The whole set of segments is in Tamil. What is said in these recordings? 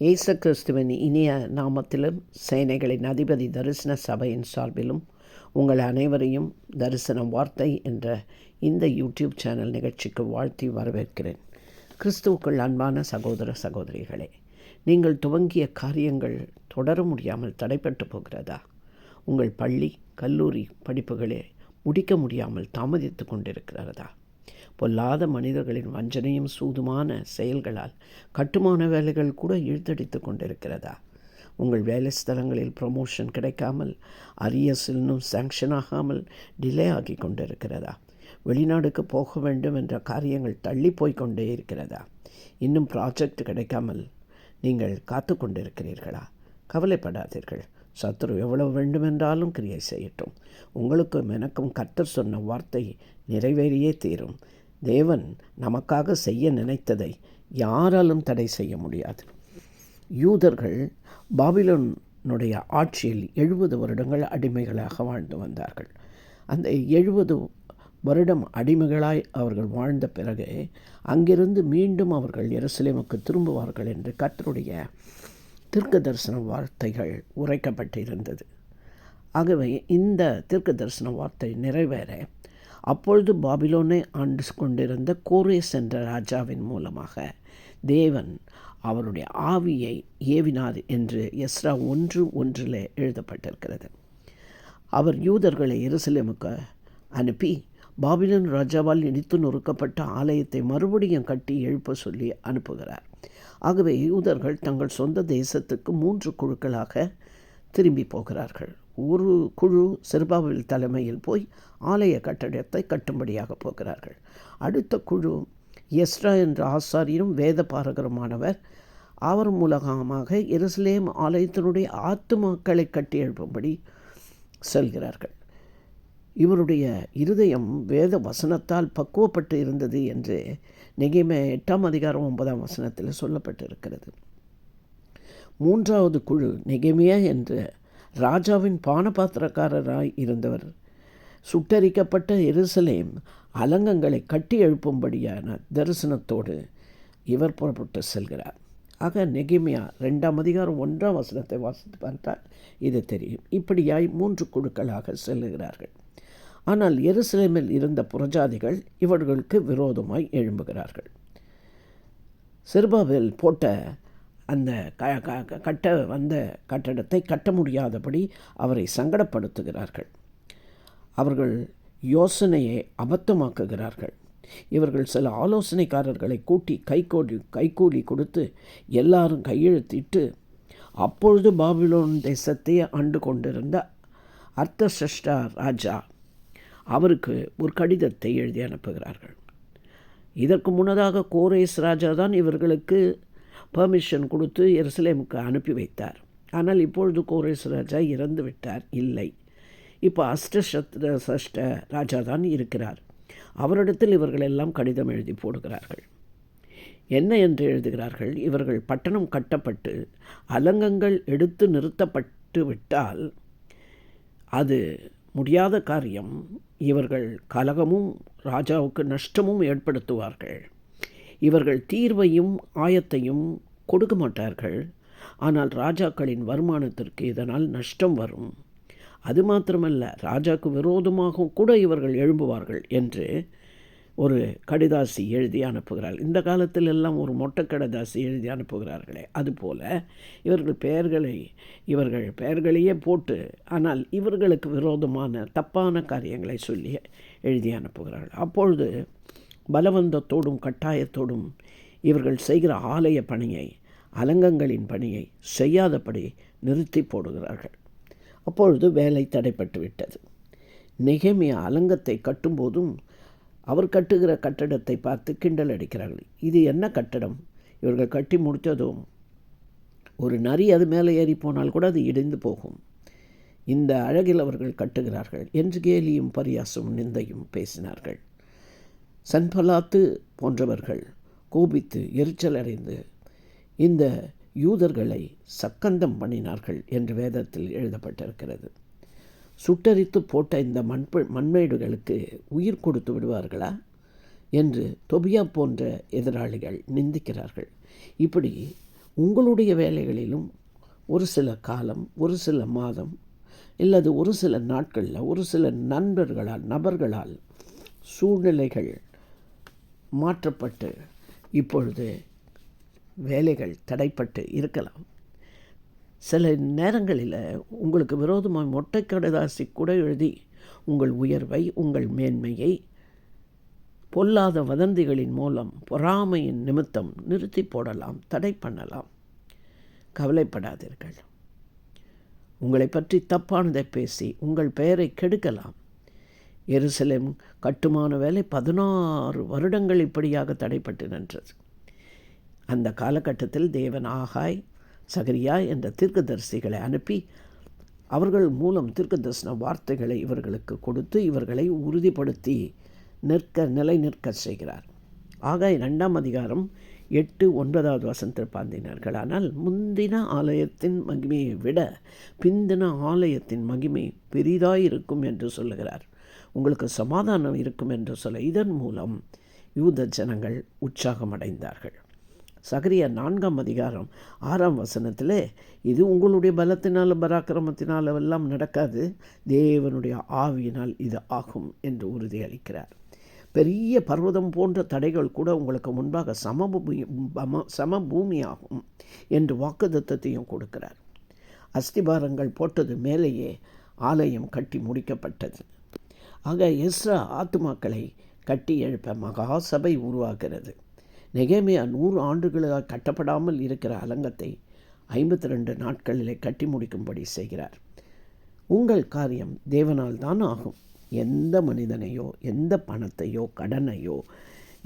இயேசு கிறிஸ்துவின் இனிய நாமத்திலும் சேனைகளின் அதிபதி தரிசன சபையின் சார்பிலும் உங்கள் அனைவரையும் தரிசனம் வார்த்தை என்ற இந்த யூடியூப் சேனல் நிகழ்ச்சிக்கு வாழ்த்தி வரவேற்கிறேன். கிறிஸ்துவுக்குள் அன்பான சகோதர சகோதரிகளே நீங்கள் துவங்கிய காரியங்கள் தொடர முடியாமல் தடைப்பட்டு போகிறதா? உங்கள் பள்ளி கல்லூரி படிப்புகளே முடிக்க முடியாமல் தாமதித்து கொண்டிருக்கிறதா? பொல்லாத மனிதர்களின் வஞ்சனையும் சூதுமான செயல்களால் கட்டுமான வேலைகள் கூட இழுத்தடித்து கொண்டிருக்கிறதா? உங்கள் வேலை ஸ்தலங்களில் ப்ரொமோஷன் கிடைக்காமல் அரியஸ் இன்னும் சாங்ஷன் ஆகாமல் டிலே ஆகி கொண்டிருக்கிறதா? வெளிநாடுக்கு போக வேண்டும் என்ற காரியங்கள் தள்ளி போய் கொண்டே இருக்கிறதா? இன்னும் ப்ராஜெக்ட் கிடைக்காமல் நீங்கள் காத்து கொண்டிருக்கிறீர்களா? கவலைப்படாதீர்கள். சத்ரு எவ்வளவு வேண்டுமென்றாலும் கிரியை செய்யட்டும். உங்களுக்கும் எனக்கும் கர்த்தர் சொன்ன வார்த்தை நிறைவேறியே தீரும். தேவன் நமக்காக செய்ய நினைத்ததை யாராலும் தடை செய்ய முடியாது. யூதர்கள் பாபிலோனுடைய ஆட்சியில் எழுபது வருடங்கள் அடிமைகளாக வாழ்ந்து வந்தார்கள். அந்த எழுபது வருடம் அடிமைகளாய் அவர்கள் வாழ்ந்த பிறகு அங்கிருந்து மீண்டும் அவர்கள் எருசலேமுக்கு திரும்புவார்கள் என்று கர்த்தருடைய தீர்க்க தரிசன வார்த்தைகள் உரைக்கப்பட்டிருந்தது. ஆகவே இந்த தீர்க்க தரிசன வார்த்தை நிறைவேற அப்பொழுது பாபிலோனை ஆண்டு கொண்டிருந்த கோரேஸ் என்ற ராஜாவின் மூலமாக தேவன் அவருடைய ஆவியை ஏவினார் என்று எஸ்ரா ஒன்று ஒன்றில் எழுதப்பட்டிருக்கிறது. அவர் யூதர்களை எருசலேமுக்கு அனுப்பி பாபிலன் ராஜாவால் இடித்து நொறுக்கப்பட்ட ஆலயத்தை மறுபடியும் கட்டி எழுப்ப சொல்லி அனுப்புகிறார். ஆகவே யூதர்கள் தங்கள் சொந்த தேசத்துக்கு மூன்று குழுக்களாக திரும்பி போகிறார்கள். ஒரு குழு சிறுபாவில் தலைமையில் போய் ஆலய கட்டடத்தை கட்டும்படியாக போகிறார்கள். அடுத்த குழு எஸ்ரா என்ற ஆசாரியரும் வேத பாரகருமானவர் அவர் மூலகமாக எருசலேம் ஆலயத்தினுடைய ஆத்துமாக்களை கட்டி எழுப்பும்படி செல்கிறார்கள். இவருடைய இருதயம் வேத வசனத்தால் பக்குவப்பட்டு இருந்தது என்று நெகிமே எட்டாம் அதிகாரம் ஒன்பதாம் வசனத்தில் சொல்லப்பட்டிருக்கிறது. மூன்றாவது குழு நெகிமியா என்ற ராஜாவின் பானபாத்திரக்காரராய் இருந்தவர். சுட்டரிக்கப்பட்ட எருசலேம் அலங்கங்களை கட்டி எழுப்பும்படியான தரிசனத்தோடு இவர் புறப்பட்டு செல்கிறார். ஆக நெகிமியா ரெண்டாம் அதிகாரம் ஒன்றாம் வசனத்தை வாசித்து பார்த்தால் இது தெரியும். இப்படியாய் மூன்று குழுக்களாக செல்லுகிறார்கள். ஆனால் எருசலேமில் இருந்த புறஜாதிகள் இவர்களுக்கு விரோதமாய் எழும்புகிறார்கள். சிறுபாவில் போட்ட அந்த க கட்ட வந்த கட்டடத்தை கட்ட முடியாதபடி அவரை சங்கடப்படுத்துகிறார்கள். அவர்கள் யோசனையை அபத்தமாக்குகிறார்கள். இவர்கள் சில ஆலோசனைக்காரர்களை கூட்டி கைகோடி கைக்கூலி கொடுத்து எல்லாரும் கையெழுத்திட்டு அப்பொழுது பாபிலோன் தேசத்தை ஆண்டு கொண்டிருந்த அர்த்தசஷ்டா ராஜா அவருக்கு ஒரு கடிதத்தை எழுதி அனுப்புகிறார்கள். இதற்கு முன்னதாக கோரேஸ் ராஜா தான் இவர்களுக்கு பர்மிஷன் கொடுத்து எருசலேமுக்கு அனுப்பி வைத்தார். ஆனால் இப்பொழுது கோரேஸ் ராஜா இறந்து விட்டார் இல்லை. இப்போ அஷ்டசத்ர சஷ்ட ராஜா தான் இருக்கிறார். அவரிடத்தில் இவர்கள் எல்லாம் கடிதம் எழுதி போடுகிறார்கள். என்ன என்று எழுதுகிறார்கள்? இவர்கள் பட்டணம் கட்டப்பட்டு அலங்கங்கள் எடுத்து நிறுத்தப்பட்டு விட்டால் அது முடியாத காரியம் இவர்கள் கலகமும் ராஜாவுக்கு நஷ்டமும் ஏற்படுத்துவார்கள். இவர்கள் தீர்வையும் ஆயத்தையும் கொடுக்க மாட்டார்கள். ஆனால் ராஜாக்களின் வருமானத்திற்கு இதனால் நஷ்டம் வரும். அது மாத்திரமல்ல ராஜாவுக்கு விரோதமாக கூட இவர்கள் எழும்புவார்கள் என்று ஒரு கடிதாசி எழுதி அனுப்புகிறார் இந்த காலத்தில் எல்லாம் ஒரு மொட்டை கடிதாசி எழுதி அனுப்புகிறார்களே அதுபோல் இவர்கள் பெயர்களை இவர்கள் பெயர்களையே போட்டு ஆனால் இவர்களுக்கு விரோதமான தப்பான காரியங்களை சொல்லி எழுதி அனுப்புகிறார்கள். அப்பொழுது பலவந்தத்தோடும் கட்டாயத்தோடும் இவர்கள் செய்கிற ஆலய பணியை அலங்கங்களின் பணியை செய்யாதபடி நிறுத்தி போடுகிறார்கள். அப்பொழுது வேலை தடைப்பட்டு விட்டது நெகமிய அலங்கத்தை கட்டும்போதும் அவர் கட்டுகிற கட்டடத்தை பார்த்து கிண்டல் அடிக்கிறார்கள். இது என்ன கட்டடம்? இவர்கள் கட்டி முடித்ததும் ஒரு நரி அது மேலே ஏறி போனால் கூட அது இடிந்து போகும். இந்த அழகில் அவர்கள் கட்டுகிறார்கள். என்று கேலியும் பரியாசமும் நிந்தையும் பேசினார்கள். சன்பலாத்து போன்றவர்கள் கோபித்து எரிச்சல் அடைந்து இந்த யூதர்களை சக்கந்தம் பண்ணினார்கள் என்று வேதத்தில் எழுதப்பட்டிருக்கிறது. சுட்டரித்து போட்ட இந்த மண்பு மண்மேடுகளுக்கு உயிர் கொடுத்து விடுவார்களா? என்று தொபியா போன்ற எதிராளிகள் நிந்திக்கிறார்கள். இப்படி உங்களுடைய வேலைகளிலும் ஒரு சில காலம் ஒரு சில மாதம் இல்லது ஒரு சில நாட்களில் ஒரு சில நண்பர்களால் நபர்களால் சூழ்நிலைகள் மாற்றப்பட்டு இப்பொழுது வேலைகள் தடைப்பட்டு இருக்கலாம். சில நேரங்களில் உங்களுக்கு விரோதமாக மொட்டை கடதாசி கூட எழுதி உங்கள் உயர்வை உங்கள் மேன்மையை பொல்லாத வதந்திகளின் மூலம் பொறாமையின் நிமித்தம் நிறுத்தி போடலாம் தடை பண்ணலாம். கவலைப்படாதீர்கள். உங்களை பற்றி தப்பானதை பேசி உங்கள் பெயரை கெடுக்கலாம். எருசலேம் கட்டுமான வேலை பதினாறு வருடங்கள் இப்படியாக தடைப்பட்டு நின்றது. அந்த காலகட்டத்தில் தேவன் ஆகாய் சகரியா என்ற தீர்க்கதரிசிகளை அனுப்பி அவர்கள் மூலம் தீர்க்கதரிசன வார்த்தைகளை இவர்களுக்கு கொடுத்து இவர்களை உறுதிப்படுத்தி நிற்க நிலை நிற்க செய்கிறார். ஆக ரெண்டாம் அதிகாரம் எட்டு ஒன்பதாவது வசனத்தில் பாந்தினார்கள் ஆனால் முந்தின ஆலயத்தின் மகிமையை விட பிந்தின ஆலயத்தின் மகிமை பெரிதாயிருக்கும் என்று சொல்லுகிறார். உங்களுக்கு சமாதானம் இருக்கும் என்று சொல்ல இதன் மூலம் யூத ஜனங்கள் உற்சாகமடைந்தார்கள். சகரியா நான்காம் அதிகாரம் ஆறாம் வசனத்தில் இது உங்களுடைய பலத்தினாலும் பராக்கிரமத்தினாலும் எல்லாம் நடக்காது. தேவனுடைய ஆவியினால் இது ஆகும் என்று உறுதியளிக்கிறார். பெரிய பர்வதம் போன்ற தடைகள் கூட உங்களுக்கு முன்பாக சமபூமி சமபூமியாகும் என்று வாக்குதத்தத்தையும் கொடுக்கிறார். அஸ்திபாரங்கள் போட்டது மேலேயே ஆலயம் கட்டி முடிக்கப்பட்டது. ஆக எஸ்ரா ஆத்துமாக்களை கட்டி எழுப்ப மகா சபை உருவாகிறது. நெகேமியா நூறு ஆண்டுகளாக கட்டப்படாமல் இருக்கிற அலங்கத்தை ஐம்பத்தி ரெண்டு நாட்களிலே கட்டி முடிக்கும்படி செய்கிறார். உங்கள் காரியம் தேவனால் தான் ஆகும். எந்த மனிதனையோ எந்த பணத்தையோ கடனையோ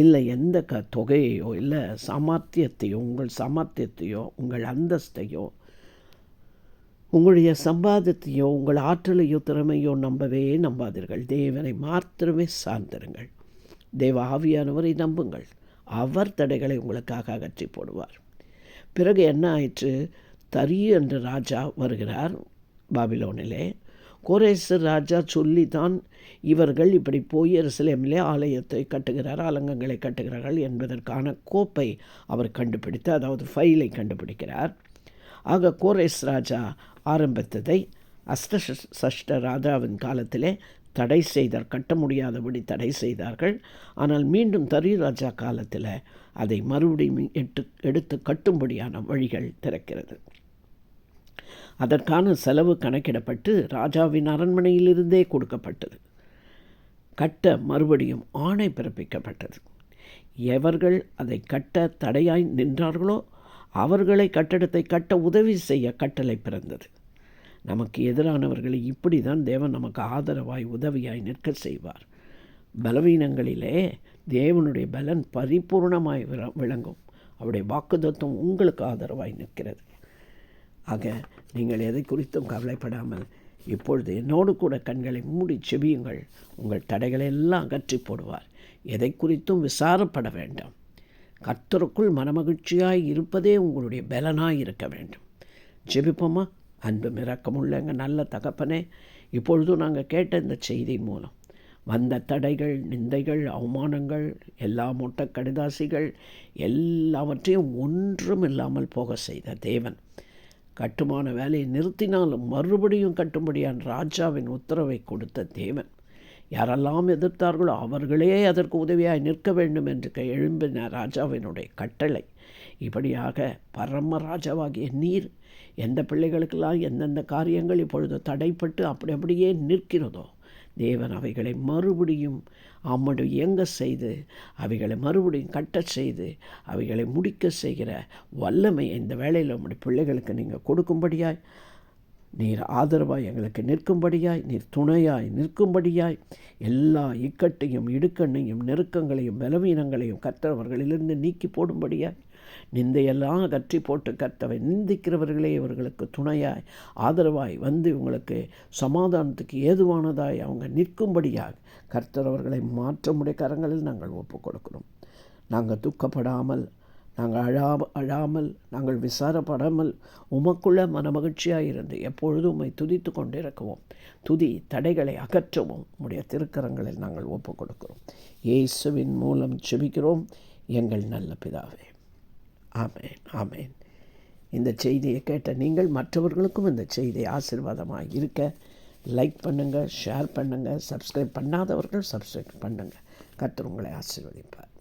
இல்லை எந்த க தொகையையோ இல்லை சாமர்த்தியத்தையோ உங்கள் சாமர்த்தியத்தையோ உங்கள் அந்தஸ்தையோ உங்களுடைய சம்பாதத்தையோ உங்கள் ஆற்றலையோ திறமையோ நம்பவே நம்பாதீர்கள். தேவனை மாத்திரமே சார்ந்திருங்கள். தேவ ஆவியானவரை நம்புங்கள். அவர் தடைகளை உங்களுக்காக அகற்றி போடுவார். பிறகு என்ன ஆயிற்று? தரியு என்ற ராஜா வருகிறார் பாபிலோனிலே. கோரேசர் ராஜா சொல்லித்தான் இவர்கள் இப்படி போய் எருசலேமிலே ஆலயத்தை கட்டுகிறார் அலங்கங்களை கட்டுகிறார்கள் என்பதற்கான கோப்பை அவர் கண்டுபிடித்து அதாவது ஃபைலை கண்டுபிடிக்கிறார். ஆக கோரேஸ் ராஜா ஆரம்பித்ததை அஷ்ட சஷ்ட ராஜாவின் காலத்திலே தடை செய்தார் கட்ட முடியாதபடி தடை செய்தார்கள். ஆனால் மீண்டும் தரி ராஜா காலத்தில் அதை மறுபடியும் எட்டு எடுத்து கட்டும்படியான வழிகள் திறக்கிறது. அதற்கான செலவு கணக்கிடப்பட்டு ராஜாவின் அரண்மனையிலிருந்தே கொடுக்கப்பட்டது. கட்ட மறுபடியும் ஆணை பிறப்பிக்கப்பட்டது. எவர்கள் அதை கட்ட தடையாய் நின்றார்களோ அவர்களை கட்டடத்தை கட்ட உதவி செய்ய கட்டளை பிறந்தது. நமக்கு எதிரானவர்களை இப்படி தான் தேவன் நமக்கு ஆதரவாய் உதவியாய் நிற்க செய்வார். பலவீனங்களிலே தேவனுடைய பலன் பரிபூர்ணமாய் விளங்கும். அவருடைய வாக்குதத்துவம் உங்களுக்கு ஆதரவாய் நிற்கிறது. ஆக நீங்கள் எதை குறித்தும் கவலைப்படாமல் இப்பொழுது என்னோடு கூட கண்களை மூடி செபியுங்கள். உங்கள் தடைகளை எல்லாம் அகற்றி போடுவார். எதை குறித்தும் விசாரப்பட வேண்டாம். கர்த்தருக்குள் மனமகிழ்ச்சியாய் இருப்பதே உங்களுடைய பலனாய் இருக்க வேண்டும். ஜெபிப்போமா அன்பு மிரக்கமுள்ள எங்கள் நல்ல தகப்பனே இப்பொழுதும் நாங்கள் கேட்ட இந்த செய்தியின் மூலம் வந்த தடைகள் நிந்தைகள் அவமானங்கள் எல்லா மொட்டை கடிதாசிகள் எல்லாவற்றையும் ஒன்றும் இல்லாமல் போக செய்த தேவன் கட்டுமான வேலையை நிறுத்தினாலும் மறுபடியும் கட்டும்படியான் ராஜாவின் உத்தரவை கொடுத்த தேவன். யாரெல்லாம் எதிர்த்தார்களோ அவர்களே அதற்கு உதவியாய் நிற்க வேண்டும் என்று எழும்பின ராஜாவினுடைய கட்டளை. இப்படியாக பரமராஜாவாகிய நீர் எந்த பிள்ளைகளுக்கெல்லாம் எந்தெந்த காரியங்கள் இப்பொழுது தடைப்பட்டு அப்படி அப்படியே நிற்கிறதோ தேவன் அவைகளை மறுபடியும் அம்மடு இயங்க செய்து அவைகளை மறுபடியும் கட்டச் செய்து அவைகளை முடிக்க செய்கிற வல்லமை இந்த வேளையில் உம்முடைய பிள்ளைகளுக்கு நீங்கள் கொடுக்கும்படியாய் நீர் ஆதரவாய் எங்களுக்கு நிற்கும்படியாய் நீர் துணையாய் நிற்கும்படியாய் எல்லா இக்கட்டையும் இடுக்கண்ணையும் நெருக்கங்களையும் பலவீனங்களையும் கற்றவர்களிலிருந்து நீக்கி போடும்படியாய் நிந்தையெல்லாம் கற்றி போட்டு கர்த்தவை நிந்திக்கிறவர்களே இவர்களுக்கு துணையாய் ஆதரவாய் வந்து இவங்களுக்கு சமாதானத்துக்கு ஏதுவானதாய் அவங்க நிற்கும்படியாக கர்த்தர் அவர்களை மாற்றமுடைய கரங்களில் நாங்கள் ஒப்புக் கொடுக்கிறோம் நாங்கள் துக்கப்படாமல் நாங்கள் அழா அழாமல் நாங்கள் விசாரப்படாமல் உமக்குள்ள மனமகிழ்ச்சியாக இருந்து எப்பொழுதும் உம்மை துதித்து கொண்டிருக்கவும் துதி தடைகளை அகற்றவும் உடைய திருக்கரங்களில் நாங்கள் ஒப்புக் கொடுக்கிறோம். இயேசுவின் மூலம் செபிக்கிறோம் எங்கள் நல்ல பிதாவே. ஆமேன் ஆமேன். இந்த செய்தியை கேட்ட நீங்கள் மற்றவர்களுக்கும் இந்த செய்தி ஆசீர்வாதமாக இருக்க லைக் பண்ணுங்கள் ஷேர் பண்ணுங்கள் சப்ஸ்கிரைப் பண்ணாதவர்கள் சப்ஸ்கிரைப் பண்ணுங்கள் கர்த்தர் உங்களை ஆசீர்வதிப்பார்.